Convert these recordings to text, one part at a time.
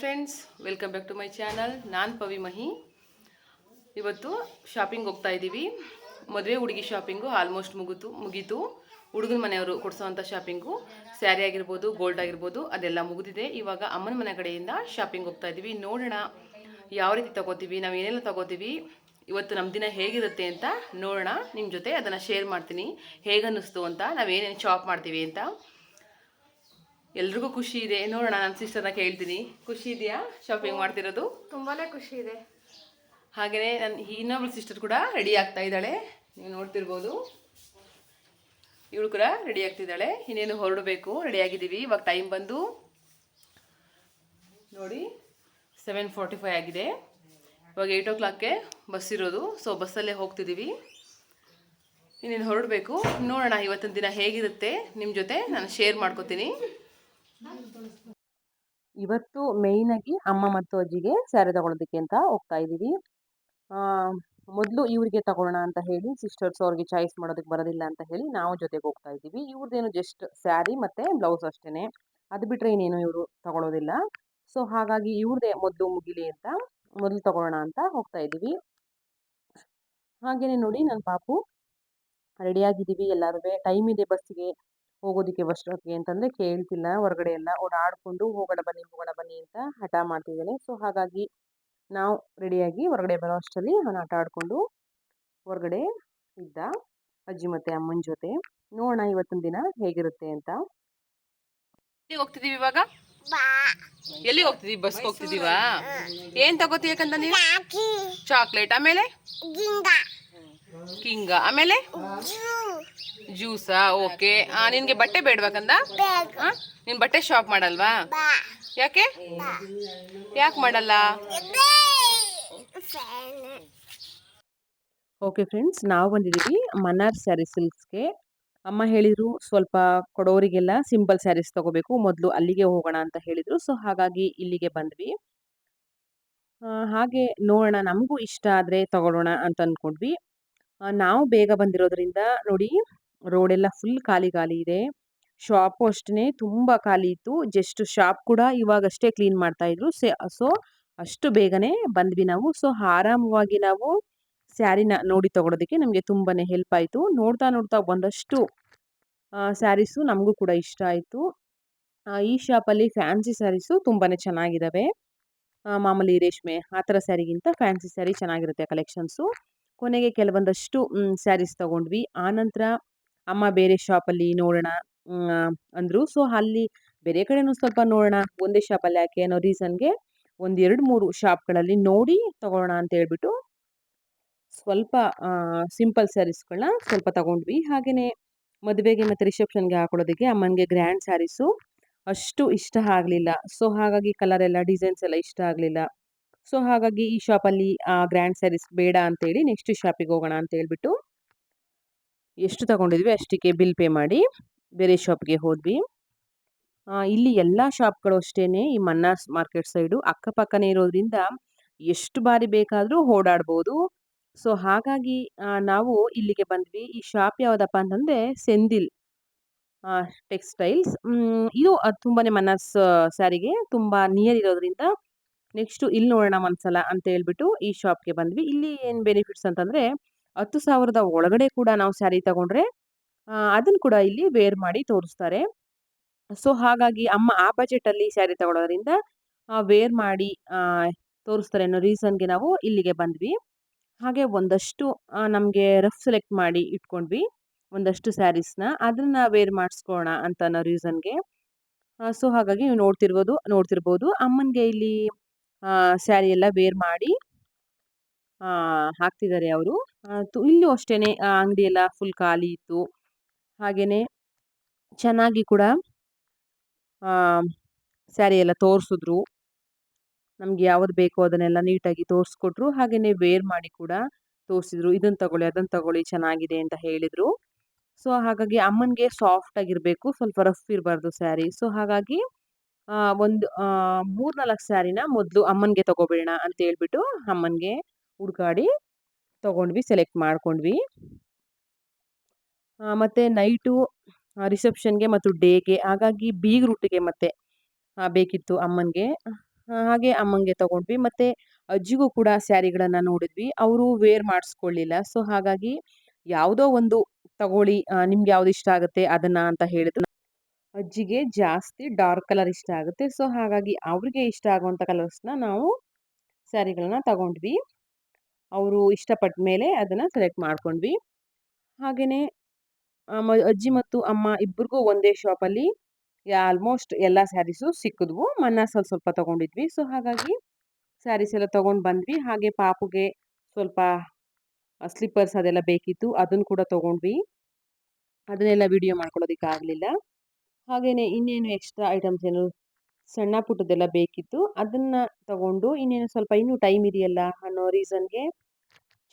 Friends welcome back to my channel ನಾನು ಪವಿ ಮಹಿ. ಇವತ್ತು shopping ಹೋಗ್ತಾ ಇದ್ದೀವಿ ಮದುವೆ ಹುಡುಗಿ ಶಾಪಿಂಗು ಆಲ್ಮೋಸ್ಟ್ ಮುಗಿತು, ಮುಗೀತು. ಹುಡುಗನ ಮನೆಯವರು ಕೊಡಿಸೋವಂಥ ಶಾಪಿಂಗು ಸ್ಯಾರಿ ಆಗಿರ್ಬೋದು ಗೋಲ್ಡ್ ಆಗಿರ್ಬೋದು, ಅದೆಲ್ಲ ಮುಗಿದಿದೆ. ಇವಾಗ ಅಮ್ಮನ ಮನೆ ಕಡೆಯಿಂದ ಶಾಪಿಂಗ್ ಹೋಗ್ತಾ ಇದ್ದೀವಿ ನೋಡೋಣ ಯಾವ ರೀತಿ ತಗೋತೀವಿ, ನಾವು ಏನೆಲ್ಲ ತಗೋತೀವಿ, ಇವತ್ತು ನಮ್ಮ ದಿನ ಹೇಗಿರುತ್ತೆ ಅಂತ ನೋಡೋಣ. ನಿಮ್ಮ ಜೊತೆ ಅದನ್ನು ಶೇರ್ ಮಾಡ್ತೀನಿ. ಹೇಗನ್ನಿಸ್ತು ಅಂತ ನಾವೇನೇನು ಶಾಪ್ ಮಾಡ್ತೀವಿ ಅಂತ. ಎಲ್ರಿಗೂ ಖುಷಿ ಇದೆ. ನೋಡೋಣ ನನ್ನ ಸಿಸ್ಟರ್ನ ಕೇಳ್ತೀನಿ. ಖುಷಿ ಇದೆಯಾ ಶಾಪಿಂಗ್ ಮಾಡ್ತಿರೋದು? ತುಂಬಾನೇ ಖುಷಿ ಇದೆ. ಹಾಗೆಯೇ ನನ್ನ ಇನ್ನೊಬ್ಳು ಸಿಸ್ಟರ್ ಕೂಡ ರೆಡಿ ಆಗ್ತಾ ಇದ್ದಾಳೆ. ನೀವು ನೋಡ್ತಿರ್ಬೋದು. ಇವಳು ಕೂಡ ರೆಡಿ ಆಗ್ತಿದ್ದಾಳೆ. ಇನ್ನೇನು ಹೊರಡಬೇಕು ರೆಡಿ ಆಗಿದ್ದೀವಿ. ಇವಾಗ ಟೈಮ್ ಬಂದು ನೋಡಿ ಸೆವೆನ್ ಫಾರ್ಟಿ ಫೈವ್ ಆಗಿದೆ. ಇವಾಗ ಏಯ್ಟ್ ಓ ಕ್ಲಾಕ್ಗೆ ಬಸ್ ಇರೋದು. ಸೊ ಬಸ್ಸಲ್ಲೇ ಹೋಗ್ತಿದ್ದೀವಿ. ಇನ್ನೇನು ಹೊರಡಬೇಕು? ನೋಡೋಣ ಇವತ್ತಿನ ದಿನ ಹೇಗಿರುತ್ತೆ? ನಿಮ್ಮ ಜೊತೆ ನಾನು ಶೇರ್ ಮಾಡ್ಕೋತೀನಿ. ಇವತ್ತು ಮೇಯ್ನಾಗಿ ಅಮ್ಮ ಮತ್ತು ಅಜ್ಜಿಗೆ ಸ್ಯಾರಿ ತಗೊಳ್ಳೋದಕ್ಕೆ ಅಂತ ಹೋಗ್ತಾ ಇದ್ದೀವಿ. ಮೊದಲು ಇವರಿಗೆ ತಗೊಳ್ಳೋಣ ಅಂತ ಹೇಳಿ ಸಿಸ್ಟರ್ಸ್ ಅವ್ರಿಗೆ ಚಾಯ್ಸ್ ಮಾಡೋದಕ್ಕೆ ಬರೋದಿಲ್ಲ ಅಂತ ಹೇಳಿ ನಾವು ಜೊತೆಗೆ ಹೋಗ್ತಾ ಇದ್ದೀವಿ. ಇವ್ರದ್ದೇನು ಜಸ್ಟ್ ಸ್ಯಾರಿ ಮತ್ತು ಬ್ಲೌಸ್ ಅಷ್ಟೇ ಅದು ಬಿಟ್ಟರೆ ಇನ್ನೇನು ಇವರು ತಗೊಳ್ಳೋದಿಲ್ಲ ಸೊ ಹಾಗಾಗಿ ಇವ್ರದೇ ಮೊದಲು ಮುಗಿಲಿ ಅಂತ ಮೊದಲು ತಗೊಳ್ಳೋಣ ಅಂತ ಹೋಗ್ತಾ ಇದ್ದೀವಿ. ಹಾಗೆಯೇ ನೋಡಿ ನನ್ನ ಪಾಪು ರೆಡಿಯಾಗಿದ್ದೀವಿ ಎಲ್ಲರೂ ಟೈಮ್ ಇದೆ ಬಸ್ಸಿಗೆ. ಹೋಗೋದಕ್ಕೆ ಬಸ್ಟೋಕ್ಕೆ ಅಂತಂದರೆ ಕೇಳ್ತಿಲ್ಲ ಹೊರಗಡೆ ಎಲ್ಲ ಓಡಾಡಿಕೊಂಡು ಹೋಗೋಣ ಬನ್ನಿ ಹೋಗೋಣ ಬನ್ನಿ ಅಂತ ಹಠ ಮಾಡ್ತಿದ್ದಾನೆ. ಸೊ ಹಾಗಾಗಿ ನಾವು ರೆಡಿಯಾಗಿ ಹೊರಗಡೆ ಬರೋ ಅಷ್ಟರಲ್ಲಿ ಅವನು ಆಟ ಆಡಿಕೊಂಡು ಹೊರಗಡೆ ಇದ್ದ ಅಜ್ಜಿ ಮತ್ತೆ ಅಮ್ಮನ ಜೊತೆ ನೋಡೋಣ ಇವತ್ತಿನ ದಿನ ಹೇಗಿರುತ್ತೆ ಅಂತ. ಎಲ್ಲಿ ಹೋಗ್ತಿದೀವಿ ಇವಾಗ? ಎಲ್ಲಿ ಹೋಗ್ತಿದೀವಿ ಬಸ್ಗೆ ಹೋಗ್ತಿದೀವಾ ಏನ್ ತಗೋತೀಯಕಂತ ನೀವು? ಚಾಕ್ಲೇಟ್ ಆಮೇಲೆ ಕಿಂಗ. ಆಮೇಲೆ? ಜ್ಯೂಸಾ ಓಕೆ ನಿನ್ಗೆ ಬಟ್ಟೆ ಬೇಡ್ಬೇಕಂದ? ನಿನ್ ಬಟ್ಟೆ ಶಾಪ್ ಮಾಡಲ್ವಾ? ಯಾಕೆ? ಯಾಕೆ ಮಾಡಲ್ಲ? ಓಕೆ ಫ್ರೆಂಡ್ಸ್ ನಾವು ಬಂದಿದ್ದೀವಿ ಮನಾರ್ ಸ್ಯಾರಿ ಸಿಲ್ಕ್ಸ್ಗೆ ಅಮ್ಮ ಹೇಳಿದರು ಸ್ವಲ್ಪ ಕೊಡೋರಿಗೆಲ್ಲ ಸಿಂಪಲ್ ಸ್ಯಾರೀಸ್ ತಗೋಬೇಕು. ಮೊದಲು ಅಲ್ಲಿಗೆ ಹೋಗೋಣ ಅಂತ ಹೇಳಿದರು. ಸೊ ಹಾಗಾಗಿ ಇಲ್ಲಿಗೆ ಬಂದ್ವಿ. ಹಾಗೆ ನೋಡೋಣ. ನಮಗೂ ಇಷ್ಟ ಆದರೆ ತಗೊಳ್ಳೋಣ ಅಂತ ಅಂದ್ಕೊಂಡ್ವಿ ನಾವು ಬೇಗ ಬಂದಿರೋದ್ರಿಂದ ನೋಡಿ ರೋಡೆಲ್ಲ ಫುಲ್ ಖಾಲಿ ಖಾಲಿ ಇದೆ. ಶಾಪು ಅಷ್ಟೇ ತುಂಬ ಖಾಲಿ ಇತ್ತು. ಜಸ್ಟ್ ಶಾಪ್ ಕೂಡ ಇವಾಗಷ್ಟೇ ಕ್ಲೀನ್ ಮಾಡ್ತಾ ಇದ್ರು. ಸೊ ಅಷ್ಟು ಬೇಗನೆ ಬಂದ್ವಿ ನಾವು. ಸೊ ಆರಾಮವಾಗಿ ನಾವು ಸ್ಯಾರಿನ ನೋಡಿ ತಗೊಳೋದಕ್ಕೆ ನಮಗೆ ತುಂಬಾ ಹೆಲ್ಪ್ ಆಯಿತು. ನೋಡ್ತಾ ನೋಡ್ತಾ ಒಂದಷ್ಟು ಸ್ಯಾರೀಸು ನಮಗೂ ಕೂಡ ಇಷ್ಟ ಆಯಿತು. ಈ ಶಾಪಲ್ಲಿ ಫ್ಯಾನ್ಸಿ ಸ್ಯಾರೀಸು ತುಂಬಾ ಚೆನ್ನಾಗಿದ್ದಾವೆ ಮಾಮೂಲಿ ರೇಷ್ಮೆ, ಆ ಥರ ಸ್ಯಾರಿಗಿಂತ ಫ್ಯಾನ್ಸಿ ಸ್ಯಾರಿ ಚೆನ್ನಾಗಿರುತ್ತೆ ಕಲೆಕ್ಷನ್ಸು ಕೊನೆಗೆ ಕೆಲವೊಂದಷ್ಟು ಸ್ಯಾರೀಸ್ ತೊಗೊಂಡ್ವಿ. ಆನಂತರ ಅಮ್ಮ ಬೇರೆ ಶಾಪಲ್ಲಿ ನೋಡೋಣ ಅಂದರು. ಸೊ, ಅಲ್ಲಿ ಬೇರೆ ಕಡೆನೂ ಸ್ವಲ್ಪ ನೋಡೋಣ, ಒಂದೇ ಶಾಪಲ್ಲಿ ಯಾಕೆ ಅನ್ನೋ ರೀಸನ್ಗೆ ಒಂದು ಎರಡು ಮೂರು ಶಾಪ್ಗಳಲ್ಲಿ ನೋಡಿ ತಗೊಳ್ಳೋಣ ಅಂತ ಹೇಳ್ಬಿಟ್ಟು ಸ್ವಲ್ಪ ಸಿಂಪಲ್ ಸ್ಯಾರೀಸ್ಗಳನ್ನ ಸ್ವಲ್ಪ ತಗೊಂಡ್ವಿ. ಹಾಗೆಯೇ ಮದುವೆಗೆ ಮತ್ತು ರಿಸೆಪ್ಷನ್ಗೆ ಹಾಕೊಳ್ಳೋದಕ್ಕೆ ಅಮ್ಮನಿಗೆ ಗ್ರ್ಯಾಂಡ್ ಸ್ಯಾರೀಸು ಅಷ್ಟು ಇಷ್ಟ ಆಗಲಿಲ್ಲ. ಸೊ, ಹಾಗಾಗಿ ಕಲರ್ ಎಲ್ಲ ಡಿಸೈನ್ಸ್ ಎಲ್ಲ ಇಷ್ಟ ಆಗಲಿಲ್ಲ. ಸೊ, ಹಾಗಾಗಿ ಈ ಶಾಪಲ್ಲಿ ಗ್ರ್ಯಾಂಡ್ ಸ್ಯಾರೀಸ್ ಬೇಡ ಅಂತೇಳಿ ನೆಕ್ಸ್ಟ್ ಶಾಪಿಗೆ ಹೋಗೋಣ ಅಂತ ಹೇಳ್ಬಿಟ್ಟು ಎಷ್ಟು ತಗೊಂಡಿದ್ವಿ ಅಷ್ಟಕ್ಕೆ ಬಿಲ್ ಪೇ ಮಾಡಿ, ಬೇರೆ ಶಾಪ್ಗೆ ಹೋದ್ವಿ. ಇಲ್ಲಿ ಎಲ್ಲ ಶಾಪ್ಗಳು ಅಷ್ಟೇ ಈ ಮನ್ನಾಸ್ ಮಾರ್ಕೆಟ್ ಸೈಡು ಅಕ್ಕಪಕ್ಕನೇ ಇರೋದ್ರಿಂದ ಎಷ್ಟು ಬಾರಿ ಬೇಕಾದರೂ ಓಡಾಡ್ಬೋದು. ಸೊ, ಹಾಗಾಗಿ ನಾವು ಇಲ್ಲಿಗೆ ಬಂದ್ವಿ. ಈ ಶಾಪ್ ಯಾವುದಪ್ಪ ಅಂತಂದರೆ ಸೆಂದಿಲ್ ಟೆಕ್ಸ್ಟೈಲ್ಸ್. ಇದು ತುಂಬಾ ಮನ್ನಾಸ್ ಸ್ಯಾರಿಗೆ ತುಂಬ ನಿಯರ್ ಇರೋದ್ರಿಂದ ನೆಕ್ಸ್ಟು ಇಲ್ಲಿ ನೋಡೋಣ ಒಂದ್ಸಲ ಅಂತ ಹೇಳ್ಬಿಟ್ಟು ಈ ಶಾಪ್ಗೆ ಬಂದ್ವಿ. ಇಲ್ಲಿ ಏನು ಬೆನಿಫಿಟ್ಸ್ ಅಂತಂದರೆ, ಹತ್ತು ಸಾವಿರದ ಒಳಗಡೆ ಕೂಡ ನಾವು ಸ್ಯಾರಿ ತಗೊಂಡ್ರೆ ಅದನ್ನು ಕೂಡ ಇಲ್ಲಿ ವೇರ್ ಮಾಡಿ ತೋರಿಸ್ತಾರೆ. ಸೊ, ಹಾಗಾಗಿ ಅಮ್ಮ ಆ ಬಜೆಟಲ್ಲಿ ಸ್ಯಾರಿ ತಗೊಳ್ಳೋದ್ರಿಂದ ವೇರ್ ಮಾಡಿ ತೋರಿಸ್ತಾರೆ ಅನ್ನೋ ರೀಸನ್ಗೆ ನಾವು ಇಲ್ಲಿಗೆ ಬಂದ್ವಿ. ಹಾಗೆ ಒಂದಷ್ಟು ನಮಗೆ ರಫ್ ಸೆಲೆಕ್ಟ್ ಮಾಡಿ ಇಟ್ಕೊಂಡ್ವಿ, ಒಂದಷ್ಟು ಸ್ಯಾರೀಸ್ನ. ಅದನ್ನ ವೇರ್ ಮಾಡಿಸ್ಕೋಣ ಅಂತ ಅನ್ನೋ ರೀಸನ್ಗೆ. ಸೊ, ಹಾಗಾಗಿ ನೀವು ನೋಡ್ತಿರ್ಬೋದು ನೋಡ್ತಿರ್ಬೋದು. ಅಮ್ಮನಿಗೆ ಇಲ್ಲಿ ಸ್ಯಾರಿ ಎಲ್ಲ ವೇರ್ ಮಾಡಿ ಹಾಕ್ತಿದ್ದಾರೆ ಅವರು. ಇಲ್ಲೂ ಅಷ್ಟೇ ಅಂಗಡಿ ಎಲ್ಲ ಫುಲ್ ಖಾಲಿ ಇತ್ತು. ಹಾಗೆಯೇ ಚೆನ್ನಾಗಿ ಕೂಡ ಸ್ಯಾರಿ ಎಲ್ಲ ತೋರಿಸಿದ್ರು. ನಮ್ಗೆ ಯಾವ್ದು ಬೇಕೋ ಅದನ್ನೆಲ್ಲ ನೀಟಾಗಿ ತೋರಿಸ್ಕೊಟ್ರು. ಹಾಗೆಯೇ ವೇರ್ ಮಾಡಿ ಕೂಡ ತೋರಿಸಿದ್ರು. ಇದನ್ನ ತಗೊಳ್ಳಿ ಅದನ್ನು ತಗೊಳ್ಳಿ ಚೆನ್ನಾಗಿದೆ ಅಂತ ಹೇಳಿದರು. ಸೊ, ಹಾಗಾಗಿ ಅಮ್ಮನಿಗೆ ಸಾಫ್ಟ್ ಆಗಿರಬೇಕು. ಸ್ವಲ್ಪ ರಫ್ ಇರಬಾರ್ದು ಸ್ಯಾರಿ. ಸೊ, ಹಾಗಾಗಿ ಒಂದು ಮೂರು ನಾಲ್ಕು ಸ್ಯಾರಿನ ಮೊದಲು ಅಮ್ಮನಿಗೆ ತಗೋಬಿಡೋಣ ಅಂತ ಹೇಳ್ಬಿಟ್ಟು ಅಮ್ಮನಿಗೆ ಹುಡ್ಕಾಡಿ ತಗೊಂಡ್ವಿ, ಸೆಲೆಕ್ಟ್ ಮಾಡ್ಕೊಂಡ್ವಿ. ಮತ್ತು ನೈಟು ರಿಸೆಪ್ಷನ್ಗೆ ಮತ್ತು ಡೇಗೆ, ಹಾಗಾಗಿ ಬೀಗ್ ರೂಟಿಗೆ ಮತ್ತೆ ಬೇಕಿತ್ತು ಅಮ್ಮನಿಗೆ. ಹಾಗೆ ಅಮ್ಮನಿಗೆ ತಗೊಂಡ್ವಿ. ಮತ್ತೆ ಅಜ್ಜಿಗೂ ಕೂಡ ಸ್ಯಾರಿಗಳನ್ನು ನೋಡಿದ್ವಿ. ಅವರು ವೇರ್ ಮಾಡಿಸ್ಕೊಳ್ಳಿಲ್ಲ. ಸೊ, ಹಾಗಾಗಿ ಯಾವುದೋ ಒಂದು ತಗೊಳ್ಳಿ ನಿಮ್ಗೆ ಯಾವ್ದು ಇಷ್ಟ ಆಗುತ್ತೆ ಅದನ್ನ ಅಂತ ಹೇಳಿದ್ರು. ಅಜ್ಜಿಗೆ ಜಾಸ್ತಿ ಡಾರ್ಕ್ ಕಲರ್ ಇಷ್ಟ ಆಗುತ್ತೆ. ಸೊ ಹಾಗಾಗಿ ಅವ್ರಿಗೆ ಇಷ್ಟ ಆಗುವಂಥ ಕಲರ್ಸ್ನ ನಾವು ಸ್ಯಾರಿಗಳನ್ನ ತಗೊಂಡ್ವಿ. ಅವರು ಇಷ್ಟಪಟ್ಟ ಮೇಲೆ ಅದನ್ನು ಸೆಲೆಕ್ಟ್ ಮಾಡ್ಕೊಂಡ್ವಿ. ಹಾಗೆಯೇ ಅಜ್ಜಿ ಮತ್ತು ಅಮ್ಮ ಇಬ್ಬರಿಗೂ ಒಂದೇ ಶಾಪಲ್ಲಿ ಆಲ್ಮೋಸ್ಟ್ ಎಲ್ಲ ಸ್ಯಾರೀಸು ಸಿಕ್ಕಿದ್ವು. ಮನ್ನ ಸ್ವಲ್ಪ ಸ್ವಲ್ಪ ತೊಗೊಂಡಿದ್ವಿ. ಸೊ ಹಾಗಾಗಿ ಸ್ಯಾರೀಸ್ ಎಲ್ಲ ತೊಗೊಂಡು ಬಂದ್ವಿ. ಹಾಗೆ ಪಾಪುಗೆ ಸ್ವಲ್ಪ ಸ್ಲಿಪ್ಪರ್ಸ್ ಅದೆಲ್ಲ ಬೇಕಿತ್ತು. ಅದನ್ನು ಕೂಡ ತೊಗೊಂಡ್ವಿ. ಅದನ್ನೆಲ್ಲ ವಿಡಿಯೋ ಮಾಡ್ಕೊಳ್ಳೋದಕ್ಕೆ ಆಗಲಿಲ್ಲ ಹಾಗೆಯೇ ಇನ್ನೇನು ಎಕ್ಸ್ಟ್ರಾ ಐಟಮ್ಸ್ ಏನು ಸಣ್ಣ ಪುಟ್ಟದೆಲ್ಲ ಬೇಕಿತ್ತು. ಅದನ್ನು ತಗೊಂಡು ಇನ್ನೇನು ಸ್ವಲ್ಪ ಇನ್ನೂ ಟೈಮ್ ಇದೆಯಲ್ಲ ಅನ್ನೋ ರೀಸನ್ಗೆ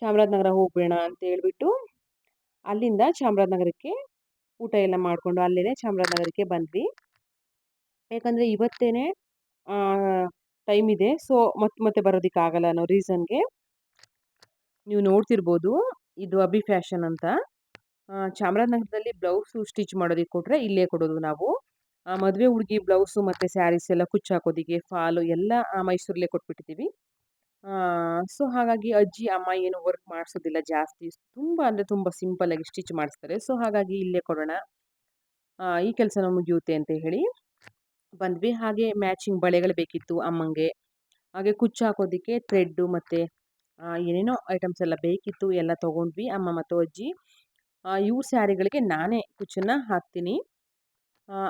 ಚಾಮರಾಜನಗರ ಹೋಗ್ಬೇಡ ಅಂತ ಹೇಳ್ಬಿಟ್ಟು ಅಲ್ಲಿಂದ ಚಾಮರಾಜನಗರಕ್ಕೆ ಊಟ ಎಲ್ಲ ಮಾಡಿಕೊಂಡು ಅಲ್ಲೇ ಚಾಮರಾಜನಗರಕ್ಕೆ ಬಂದ್ವಿ. ಯಾಕಂದರೆ ಇವತ್ತೇ ಟೈಮ್ ಇದೆ. ಸೊ ಮತ್ತೆ ಮತ್ತೆ ಬರೋದಕ್ಕಾಗಲ್ಲ ಅನ್ನೋ ರೀಸನ್ಗೆ ನೀವು ನೋಡ್ತಿರ್ಬೋದು. ಇದು ಅಬಿ ಫ್ಯಾಷನ್ ಅಂತ. ಚಾಮರಾಜನಗರದಲ್ಲಿ ಬ್ಲೌಸು ಸ್ಟಿಚ್ ಮಾಡೋದಕ್ಕೆ ಕೊಟ್ಟರೆ ಇಲ್ಲೇ ಕೊಡೋದು ನಾವು. ಮದುವೆ ಹುಡುಗಿ ಬ್ಲೌಸು ಮತ್ತು ಸ್ಯಾರೀಸ್ ಎಲ್ಲ ಕುಚ್ಚು ಹಾಕೋದಿಗೆ ಫಾಲು ಎಲ್ಲ ಮೈಸೂರಲ್ಲೇ ಕೊಟ್ಬಿಟ್ಟಿದ್ದೀವಿ. ಸೊ, ಹಾಗಾಗಿ ಅಜ್ಜಿ, ಅಮ್ಮ ಏನು ವರ್ಕ್ ಮಾಡಿಸೋದಿಲ್ಲ ಜಾಸ್ತಿ. ತುಂಬ ಅಂದರೆ ತುಂಬ ಸಿಂಪಲ್ಲಾಗಿ ಸ್ಟಿಚ್ ಮಾಡಿಸ್ತಾರೆ. ಸೊ, ಹಾಗಾಗಿ ಇಲ್ಲೇ ಕೊಡೋಣ. ಈ ಕೆಲಸನ ಮುಗಿಯುತ್ತೆ ಅಂತ ಹೇಳಿ. ಬಂದ್ವಿ. ಹಾಗೆ ಮ್ಯಾಚಿಂಗ್ ಬಳೆಗಳು ಬೇಕಿತ್ತು ಅಮ್ಮಂಗೆ. ಹಾಗೆ ಕುಚ್ಚು ಹಾಕೋದಕ್ಕೆ ಥ್ರೆಡ್ಡು ಮತ್ತು ಏನೇನೋ ಐಟಮ್ಸ್ ಎಲ್ಲ ಬೇಕಿತ್ತು ಎಲ್ಲ ತೊಗೊಂಡ್ವಿ, ಅಮ್ಮ ಮತ್ತು ಅಜ್ಜಿ. ಇವ್ರ ಸ್ಯಾರಿಗಳಿಗೆ ನಾನೇ ಕುಚ್ಚನ್ನು ಹಾಕ್ತೀನಿ.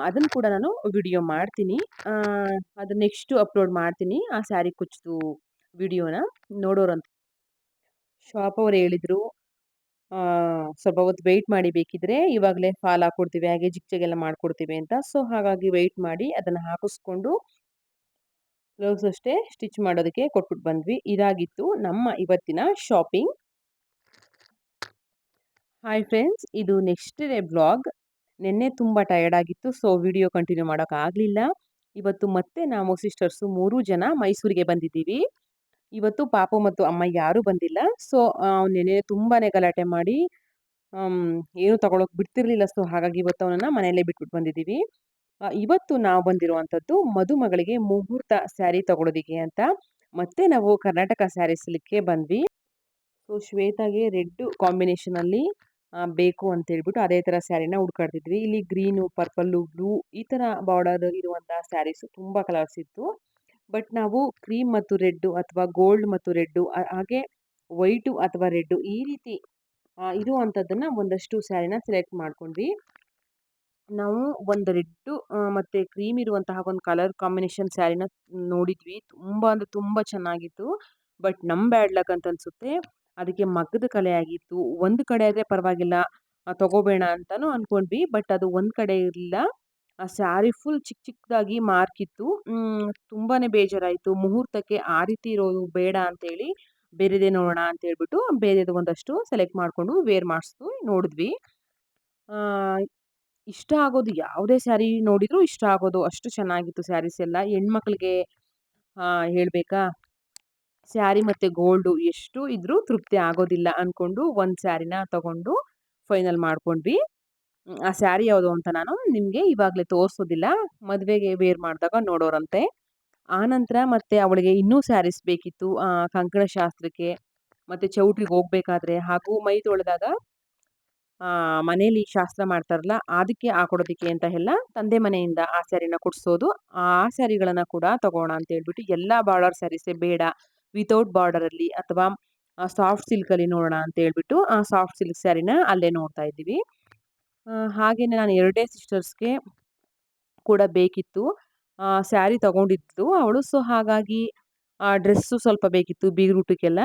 ಅದನ್ನು ಕೂಡ ನಾನು ವಿಡಿಯೋ ಮಾಡ್ತೀನಿ. ಅದು ನೆಕ್ಸ್ಟು ಅಪ್ಲೋಡ್ ಮಾಡ್ತೀನಿ ಆ ಸ್ಯಾರಿ ಕುಚ್ಚದು ವಿಡಿಯೋನ ನೋಡೋರಂತ. ಶಾಪ್ ಅವ್ರು ಹೇಳಿದರು ಸ್ವಲ್ಪ ಹೊತ್ತು ವೆಯ್ಟ್ ಮಾಡಿ ಬೇಕಿದ್ರೆ ಇವಾಗಲೇ ಫಾಲ್ ಹಾಕ್ಕೊಡ್ತೀವಿ ಹಾಗೆ ಜಿಗ್ಜೆಗೆಲ್ಲ ಮಾಡ್ಕೊಡ್ತೀವಿ ಅಂತ. ಸೊ ಹಾಗಾಗಿ ವೆಯ್ಟ್ ಮಾಡಿ ಅದನ್ನು ಹಾಕಿಸ್ಕೊಂಡು ಬ್ಲೌಸ್ ಅಷ್ಟೇ ಸ್ಟಿಚ್ ಮಾಡೋದಕ್ಕೆ ಕೊಟ್ಬಿಟ್ಟು ಬಂದ್ವಿ. ಇದಾಗಿತ್ತು ನಮ್ಮ ಇವತ್ತಿನ ಶಾಪಿಂಗ್ ಹಾಯ್ ಫ್ರೆಂಡ್ಸ್ ಇದು ನೆಕ್ಸ್ಟ್ ಡೇ ಬ್ಲಾಗ್ ನಿನ್ನೆ ತುಂಬ ಟಯರ್ಡ್ ಆಗಿತ್ತು ಸೊ ವಿಡಿಯೋ ಕಂಟಿನ್ಯೂ ಮಾಡೋಕ್ಕಾಗಲಿಲ್ಲ ಇವತ್ತು ಮತ್ತೆ ನಾವು ಸಿಸ್ಟರ್ಸು ಮೂರು ಜನ ಮೈಸೂರಿಗೆ ಬಂದಿದ್ದೀವಿ. ಇವತ್ತು ಪಾಪು ಮತ್ತು ಅಮ್ಮ ಯಾರೂ ಬಂದಿಲ್ಲ. ಸೊ ನೆನೆ ತುಂಬಾ ಗಲಾಟೆ ಮಾಡಿ ಏನು ತಗೊಳಕ್ ಬಿಡ್ತಿರ್ಲಿಲ್ಲ. ಸೊ ಹಾಗಾಗಿ ಇವತ್ತು ಅವನನ್ನ ಮನೆಯಲ್ಲೇ ಬಿಟ್ಬಿಟ್ಟು ಬಂದಿದ್ದೀವಿ. ಇವತ್ತು ನಾವು ಬಂದಿರುವಂಥದ್ದು ಮದುಮಗಳಿಗೆ ಮುಹೂರ್ತ ಸ್ಯಾರಿ ತಗೊಳೋದಿಕ್ಕೆ ಅಂತ. ಮತ್ತೆ ನಾವು ಕರ್ನಾಟಕ ಸ್ಯಾರೀಸ್ಲಿಕ್ಕೆ ಬಂದ್ವಿ. ಸೊ ಶ್ವೇತಾಗೆ ರೆಡ್ ಕಾಂಬಿನೇಷನಲ್ಲಿ ಬೇಕು ಅಂತ ಹೇಳ್ಬಿಟ್ಟು ಅದೇ ಥರ ಸ್ಯಾರಿನ ಹುಡ್ಕಾಡ್ತಿದ್ವಿ. ಇಲ್ಲಿ ಗ್ರೀನು, ಪರ್ಪಲ್ಲು, ಬ್ಲೂ ಈ ಥರ ಬಾರ್ಡರ್ ಇರುವಂಥ ಸ್ಯಾರೀಸು ತುಂಬ ಕಲರ್ಸ್ ಇತ್ತು. ಬಟ್ ನಾವು ಕ್ರೀಮ್ ಮತ್ತು ರೆಡ್ಡು ಅಥವಾ ಗೋಲ್ಡ್ ಮತ್ತು ರೆಡ್ಡು ಹಾಗೆ ವೈಟು ಅಥವಾ ರೆಡ್ಡು ಈ ರೀತಿ ಇರುವಂಥದ್ದನ್ನು ಒಂದಷ್ಟು ಸ್ಯಾರಿನ ಸೆಲೆಕ್ಟ್ ಮಾಡ್ಕೊಂಡ್ವಿ. ನಾವು ಒಂದು ರೆಡ್ಡು ಮತ್ತು ಕ್ರೀಮ್ ಇರುವಂತಹ ಒಂದು ಕಲರ್ ಕಾಂಬಿನೇಷನ್ ಸ್ಯಾರಿನ ನೋಡಿದ್ವಿ. ತುಂಬ ಅಂದರೆ ತುಂಬ ಚೆನ್ನಾಗಿತ್ತು. ಬಟ್ ನಮ್ಮ ಬ್ಯಾಡ್ ಲಕ್ ಅಂತ ಅನಿಸುತ್ತೆ. ಅದಕ್ಕೆ ಮಗ್ಗದ ಕಲೆ ಆಗಿತ್ತು. ಒಂದು ಕಡೆ ಆದರೆ ಪರವಾಗಿಲ್ಲ ತಗೋಬೇಡ ಅಂತಲೂ ಅಂದ್ಕೊಂಡ್ವಿ ಬಟ್ ಅದು ಒಂದು ಕಡೆ ಇರಲಿಲ್ಲ ಆ, ಸ್ಯಾರಿ ಫುಲ್ ಚಿಕ್ಕ ಚಿಕ್ಕದಾಗಿ ಮಾರ್ಕಿತ್ತು ತುಂಬಾ ಬೇಜಾರಾಯಿತು. ಮುಹೂರ್ತಕ್ಕೆ ಆ ರೀತಿ ಇರೋದು ಬೇಡ ಅಂತೇಳಿ ಬೇರೆದೇ ನೋಡೋಣ ಅಂತ ಹೇಳ್ಬಿಟ್ಟು ಬೇರೆದು ಒಂದಷ್ಟು ಸೆಲೆಕ್ಟ್ ಮಾಡಿಕೊಂಡು ವೇರ್ ಮಾಡಿಸ್ತು ನೋಡಿದ್ವಿ. ಇಷ್ಟ ಆಗೋದು ಯಾವುದೇ ಸ್ಯಾರಿ ನೋಡಿದರೂ ಇಷ್ಟ ಆಗೋದು. ಅಷ್ಟು ಚೆನ್ನಾಗಿತ್ತು ಸ್ಯಾರೀಸ್ ಎಲ್ಲ. ಹೆಣ್ಮಕ್ಳಿಗೆ ಹೇಳಬೇಕಾ? ಸ್ಯಾರಿ ಮತ್ತು ಗೋಲ್ಡು ಎಷ್ಟು ಇದ್ರೂ ತೃಪ್ತಿ ಆಗೋದಿಲ್ಲ ಅಂದ್ಕೊಂಡು ಒಂದು ಸ್ಯಾರಿನ ತಗೊಂಡು ಫೈನಲ್ ಮಾಡ್ಕೊಂಡ್ವಿ. ಆ ಸ್ಯಾರಿ ಯಾವುದು ಅಂತ ನಾನು ನಿಮಗೆ ಇವಾಗಲೇ ತೋರಿಸೋದಿಲ್ಲ. ಮದುವೆಗೆ ವೇರ್ ಮಾಡಿದಾಗ ನೋಡೋರಂತೆ. ಆನಂತರ ಮತ್ತೆ ಅವಳಿಗೆ ಇನ್ನೂ ಸ್ಯಾರೀಸ್ ಬೇಕಿತ್ತು ಕಂಕಣ ಶಾಸ್ತ್ರಕ್ಕೆ ಮತ್ತು ಚೌಟ್ರಿಗೆ ಹೋಗ್ಬೇಕಾದ್ರೆ ಹಾಗೂ ಮೈ ತೊಳೆದಾಗ ಮನೇಲಿ ಶಾಸ್ತ್ರ ಮಾಡ್ತಾರಲ್ಲ ಅದಕ್ಕೆ ಹಾಕೊಡೋದಕ್ಕೆ ಅಂತ ಎಲ್ಲ ತಂದೆ ಮನೆಯಿಂದ ಆ ಸ್ಯಾರಿನ ಕೊಡಿಸೋದು. ಆ ಸ್ಯಾರಿಗಳನ್ನು ಕೂಡ ತಗೋಣ ಅಂತ ಹೇಳ್ಬಿಟ್ಟು ಎಲ್ಲ ಬಾಳರ್ ಸ್ಯಾರೀಸೇ ಬೇಡ. ವಿತೌಟ್ ಬಾರ್ಡರಲ್ಲಿ ಅಥವಾ ಸಾಫ್ಟ್ ಸಿಲ್ಕಲ್ಲಿ ನೋಡೋಣ ಅಂತ ಹೇಳ್ಬಿಟ್ಟು, ಆ ಸಾಫ್ಟ್ ಸಿಲ್ಕ್ ಸ್ಯಾರಿನ ಅಲ್ಲೇ ನೋಡ್ತಾ ಇದ್ದೀವಿ. ಹಾಗೆಯೇ ನಾನು ಎರಡೇ ಸಿಸ್ಟರ್ಸ್ಗೆ ಕೂಡ ಬೇಕಿತ್ತು. ಸ್ಯಾರಿ ತಗೊಂಡಿತ್ತು ಅವಳು ಸೊ ಹಾಗಾಗಿ ಡ್ರೆಸ್ಸು ಸ್ವಲ್ಪ ಬೇಕಿತ್ತು, ಬೀಗ್ರೂಟಕ್ಕೆಲ್ಲ.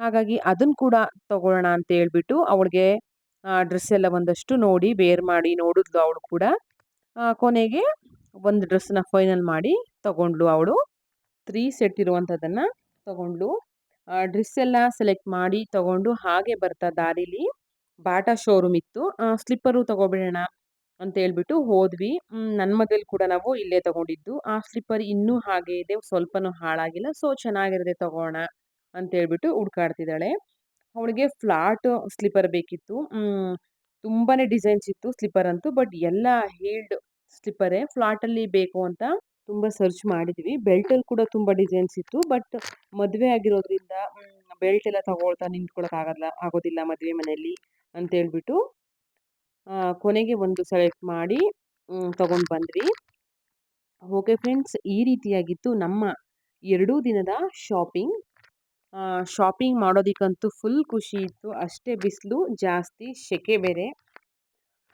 ಹಾಗಾಗಿ ಅದನ್ನು ಕೂಡ ತಗೊಳ್ಳೋಣ ಅಂತ ಹೇಳ್ಬಿಟ್ಟು, ಅವಳಿಗೆ ಡ್ರೆಸ್ ಎಲ್ಲ ಒಂದಷ್ಟು ನೋಡಿ ಬೇರ್ ಮಾಡಿ ನೋಡಿದ್ಲು ಅವಳು ಕೂಡ. ಕೊನೆಗೆ ಒಂದು ಡ್ರೆಸ್ನ ಫೈನಲ್ ಮಾಡಿ ತಗೊಂಡ್ಲು ಅವಳು. ತ್ರೀ ಸೆಟ್ ಇರುವಂಥದ್ದನ್ನು ತಗೊಂಡ್ಲು ಡ್ರೆಸ್ ಎಲ್ಲ ಸೆಲೆಕ್ಟ್ ಮಾಡಿ ತಗೊಂಡು ಹಾಗೆ ಬರ್ತಾ ದಾರಿಲಿ ಬಾಟಾ ಶೋರೂಮ್ ಇತ್ತು. ಸ್ಲಿಪ್ಪರು ತಗೊಬಿಡೋಣ ಅಂತ ಹೇಳ್ಬಿಟ್ಟು ಹೋದ್ವಿ. ನನ್ನ ಮದುವೆಲಿ ಕೂಡ ನಾವು ಇಲ್ಲೇ ತಗೊಂಡಿದ್ದು. ಆ ಸ್ಲಿಪ್ಪರ್ ಇನ್ನೂ ಹಾಗೆ ಇದೆ, ಸ್ವಲ್ಪನೂ ಹಾಳಾಗಿಲ್ಲ, ಸೊ ಚೆನ್ನಾಗಿರದೆ ತಗೋಣ ಅಂತ ಹೇಳ್ಬಿಟ್ಟು ಹುಡ್ಕಾಡ್ತಿದ್ದಾಳೆ. ಅವಳಿಗೆ ಫ್ಲಾಟ್ ಸ್ಲಿಪ್ಪರ್ ಬೇಕಿತ್ತು. ತುಂಬಾನೇ ಡಿಸೈನ್ಸ್ ಇತ್ತು ಸ್ಲಿಪ್ಪರ್ ಅಂತೂ, ಬಟ್ ಎಲ್ಲ ಹೀಲ್ಡ್ ಸ್ಲಿಪ್ಪರೇ. ಫ್ಲಾಟಲ್ಲಿ ಬೇಕು ಅಂತ ತುಂಬ ಸರ್ಚ್ ಮಾಡಿದ್ವಿ. ಬೆಲ್ಟಲ್ಲಿ ಕೂಡ ತುಂಬ ಡಿಸೈನ್ಸ್ ಇತ್ತು. ಬಟ್ ಮದುವೆ ಆಗಿರೋದ್ರಿಂದ ಬೆಲ್ಟ್ ಎಲ್ಲ ತಗೊಳ್ತಾ ನಿಂತ್ಕೊಳ್ಳೋಕ್ಕಾಗಲ್ಲ ಆಗೋದಿಲ್ಲ ಮದುವೆ ಮನೆಯಲ್ಲಿ ಅಂತೇಳ್ಬಿಟ್ಟು ಕೊನೆಗೆ ಒಂದು ಸೆಲೆಕ್ಟ್ ಮಾಡಿ ತೊಗೊಂಡು ಬಂದ್ವಿ. ಓಕೆ ಫ್ರೆಂಡ್ಸ್ ಈ ರೀತಿಯಾಗಿತ್ತು ನಮ್ಮ ಎರಡೂ ದಿನದ ಶಾಪಿಂಗ್ ಶಾಪಿಂಗ್ ಮಾಡೋದಕ್ಕಂತೂ ಫುಲ್ ಖುಷಿ ಇತ್ತು. ಅಷ್ಟೇ ಬಿಸಿಲು, ಜಾಸ್ತಿ, ಸೆಕೆ ಬೇರೆ.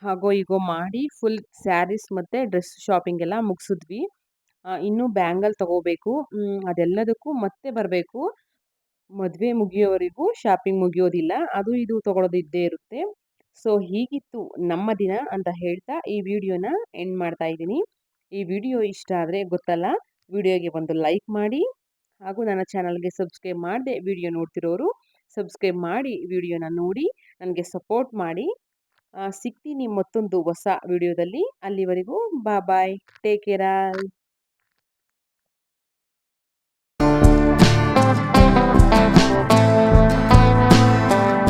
ಹಾಗೋ ಈಗೋ ಮಾಡಿ ಫುಲ್ ಸ್ಯಾರೀಸ್ ಮತ್ತು ಡ್ರೆಸ್ ಶಾಪಿಂಗ್ ಎಲ್ಲ ಮುಗಿಸಿದ್ವಿ. ಇನ್ನೂ ಬ್ಯಾಂಗಲ್ ತಗೋಬೇಕು. ಅದೆಲ್ಲದಕ್ಕೂ ಮತ್ತೆ ಬರಬೇಕು. ಮದುವೆ ಮುಗಿಯೋವರೆಗೂ ಶಾಪಿಂಗ್ ಮುಗಿಯೋದಿಲ್ಲ. ಅದು ಇದು ತೊಗೊಳೋದು ಇದ್ದೇ ಇರುತ್ತೆ. ಸೊ, ಹೀಗಿತ್ತು ನಮ್ಮ ದಿನ ಅಂತ ಹೇಳ್ತಾ ಈ ವಿಡಿಯೋನ ಎಂಡ್ ಮಾಡ್ತಾ ಇದ್ದೀನಿ. ಈ ವಿಡಿಯೋ ಇಷ್ಟ ಆದರೆ ಗೊತ್ತಲ್ಲ, ವಿಡಿಯೋಗೆ ಒಂದು ಲೈಕ್ ಮಾಡಿ ಹಾಗೂ ನನ್ನ ಚಾನಲ್ಗೆ ಸಬ್ಸ್ಕ್ರೈಬ್ ಮಾಡದೆ ವಿಡಿಯೋ ನೋಡ್ತಿರೋರು ಸಬ್ಸ್ಕ್ರೈಬ್ ಮಾಡಿ ವಿಡಿಯೋನ ನೋಡಿ, ನನಗೆ ಸಪೋರ್ಟ್ ಮಾಡಿ. ಸಿಗ್ತೀನಿ ಮತ್ತೊಂದು ಹೊಸ ವಿಡಿಯೋದಲ್ಲಿ. ಅಲ್ಲಿವರೆಗೂ ಬಾ ಬಾಯ್ ಟೇಕ್ ಕೇರ್